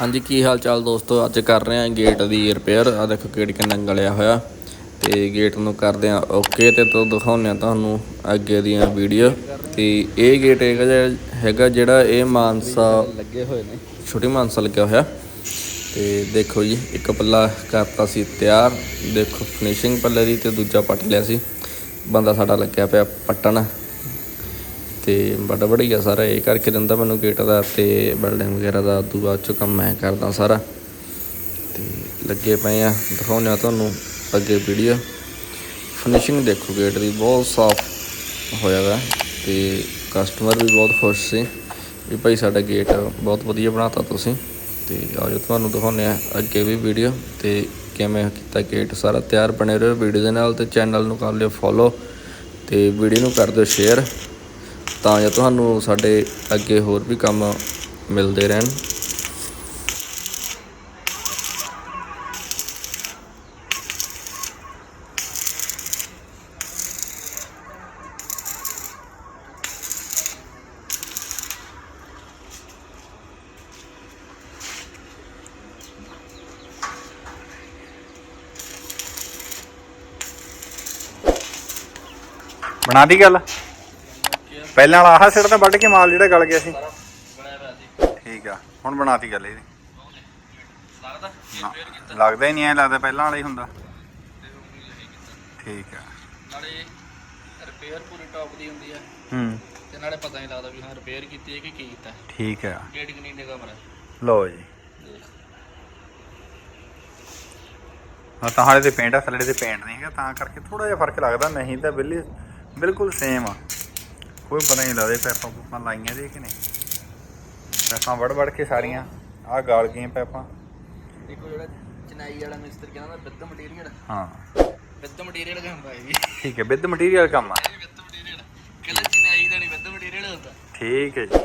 ਹਾਂਜੀ ਕੀ ਹਾਲ ਚਾਲ ਦੋਸਤੋ? ਅੱਜ ਕਰ ਰਹੇ ਹਾਂ ਗੇਟ ਦੀ ਰਿਪੇਅਰ ਆ ਦੇਖੋ ਗੇਟ ਕਿੰਨਾ ਗਲਿਆ ਹੋਇਆ। ਤੇ ਗੇਟ ਨੂੰ ਕਰਦੇ ਆ ਓਕੇ ਤੇ ਤੋਂ ਦਿਖਾਉਂਦੇ ਆ ਤੁਹਾਨੂੰ ਅੱਗੇ ਦੀਆਂ ਵੀਡੀਓ ਤੇ ਇਹ ਗੇਟ ਹੈਗਾ ਹੈਗਾ ਜਿਹੜਾ ਇਹ ਮਾਨਸਾ ਲੱਗੇ ਹੋਏ ਨੇ। ਛੋਟੀ ਮਾਨਸਾ ਲੱਗਿਆ ਹੋਇਆ। ਤੇ ਦੇਖੋ ਜੀ ਇੱਕ ਪੱਲਾ ਕਰਤਾ ਸੀ ਤਿਆਰ। ਦੇਖੋ ਫਿਨਿਸ਼ਿੰਗ ਪੱਲੇ ਦੀ ਤੇ ਦੂਜਾ ਪੱਟ ਲਿਆ ਸੀ। ਬੰਦਾ ਸਾਡਾ ਲੱਗਿਆ ਪਿਆ ਪੱਟਣ। ਤੇ ਬੜਾ ਬੜੀਆ ਸਾਰਾ ਇਹ ਕਰਕੇ ਦਿੰਦਾ ਮੈਨੂੰ ਗੇਟ ਦਾ ਤੇ ਬਿਲਡਿੰਗ ਵਗੈਰਾ ਦਾ, ਉਦੋਂ ਬਾਅਦ 'ਚੋਂ ਕੰਮ ਮੈਂ ਕਰਦਾ ਸਾਰਾ। ਤੇ ਲੱਗੇ ਪਏ ਆ, ਦਿਖਾਉਂਦੇ ਆ ਤੁਹਾਨੂੰ ਅੱਗੇ ਵੀਡੀਓ ਫਿਨਿਸ਼ਿੰਗ ਦੇਖੋ ਗੇਟ ਦੀ, ਬਹੁਤ ਸਾਫ਼ ਹੋਇਆ ਵਾ ਤੇ ਕਸਟਮਰ ਵੀ ਬਹੁਤ ਖੁਸ਼ ਸੀ ਵੀ ਭਾਈ ਸਾਡਾ ਗੇਟ ਬਹੁਤ ਵਧੀਆ ਬਣਾਤਾ ਤੁਸੀਂ। ਤੇ ਆਜੋ ਤੁਹਾਨੂੰ ਦਿਖਾਉਂਦੇ ਆ ਅੱਗੇ ਵੀ ਵੀਡੀਓ ਤੇ ਕਿਵੇਂ ਕੀਤਾ ਗੇਟ ਸਾਰਾ। ਤਿਆਰ ਬਣੇ ਰਹੋ ਵੀਡੀਓ ਦੇ ਨਾਲ ਤੇ ਚੈਨਲ ਨੂੰ ਕਰ ਲਿਓ ਫੋਲੋ ਤੇ ਵੀਡੀਓ ਨੂੰ ਕਰ ਦਿਓ ਸ਼ੇਅਰ ਤਾਂ ਜੋ ਤੁਹਾਨੂੰ ਸਾਡੇ ਅੱਗੇ ਹੋਰ ਵੀ ਕੰਮ ਮਿਲਦੇ ਰਹਿਣ। ਬਣਾ ਦੀ ਗੱਲ? ਪਹਿਲਾਂ ਵਾਲਾ ਆਹ ਸਿਰ ਤਾਂ ਵੱਢ ਕੇ ਮਾਲ ਜਿਹੜਾ ਗਲ ਗਿਆ ਸੀ। ਠੀਕ ਆ ਹੁਣ ਬਣਾਤੀ ਗੱਲ ਇਹਦੀ। ਨਾ, ਲੱਗਦਾ ਹੀ ਨਹੀਂ ਐ ਲੱਗਦਾ ਪਹਿਲਾਂ ਵਾਲਾ ਹੀ ਹੁੰਦਾ। ਠੀਕ ਆ। ਨਾਲੇ ਰਿਪੇਅਰ ਪੂਰੀ ਟੌਪ ਦੀ ਹੁੰਦੀ ਆ। ਹੂੰ। ਤੇ ਨਾਲੇ ਪਤਾ ਨਹੀਂ ਲੱਗਦਾ ਵੀ ਹਾਂ ਰਿਪੇਅਰ ਕੀਤੀ ਹੈ ਕਿ ਕੀ ਕੀਤਾ। ਠੀਕ ਆ। ਗੇਟ ਕਿੰਨੀ ਨਿਗਾ ਮਰਾ ਲਓ ਜੀ। ਹਾਂ ਤਾਂ ਹਾਲੇ ਤੇ ਪੇਂਟ ਆ ਥੱਲੇ ਤੇ ਪੇਂਟ ਨਹੀਂ ਹੈਗਾ ਤਾਂ ਕਰਕੇ ਥੋੜਾ ਜਿਹਾ ਫ਼ਰਕ ਲੱਗਦਾ ਨਹੀਂ ਤਾਂ ਬਿੱਲੀ ਬਿਲਕੁਲ ਸੇਮ ਆ। ਕੋਈ ਪਤਾ ਨਹੀਂ ਲੱਗਦਾ ਪੈਪਾਂ ਪੂਪਾਂ ਲਾਈਆਂ ਦੇ ਕਿ ਨਹੀਂ। ਪੈਪਾਂ ਵੜ ਵੜ ਕੇ ਸਾਰੀਆਂ ਆਹ ਗਾਲ ਗਈਆਂ ਪੈਪਾਂ। ਦੇਖੋ ਜਿਹੜਾ ਚਨਾਈ ਵਾਲਾ ਮਿਸਤਰੀ ਕਹਿੰਦਾ ਵਿਦ ਮਟੀਰੀਅਲ ਹਾਂ। ਵਿਦ ਮਟੀਰੀਅਲ ਕਹਿੰਦਾ ਇਹ। ਵੀ ਠੀਕ ਹੈ ਵਿਦ ਮਟੀਰੀਅਲ ਕੰਮ ਆ। ਵਿਦ ਮਟੀਰੀਅਲ ਕੱਲ ਚਨਾਈ ਦਾ ਨਹੀਂ ਵਿਦ ਮਟੀਰੀਅਲ ਹੁੰਦਾ। ਠੀਕ ਹੈ ਜੀ।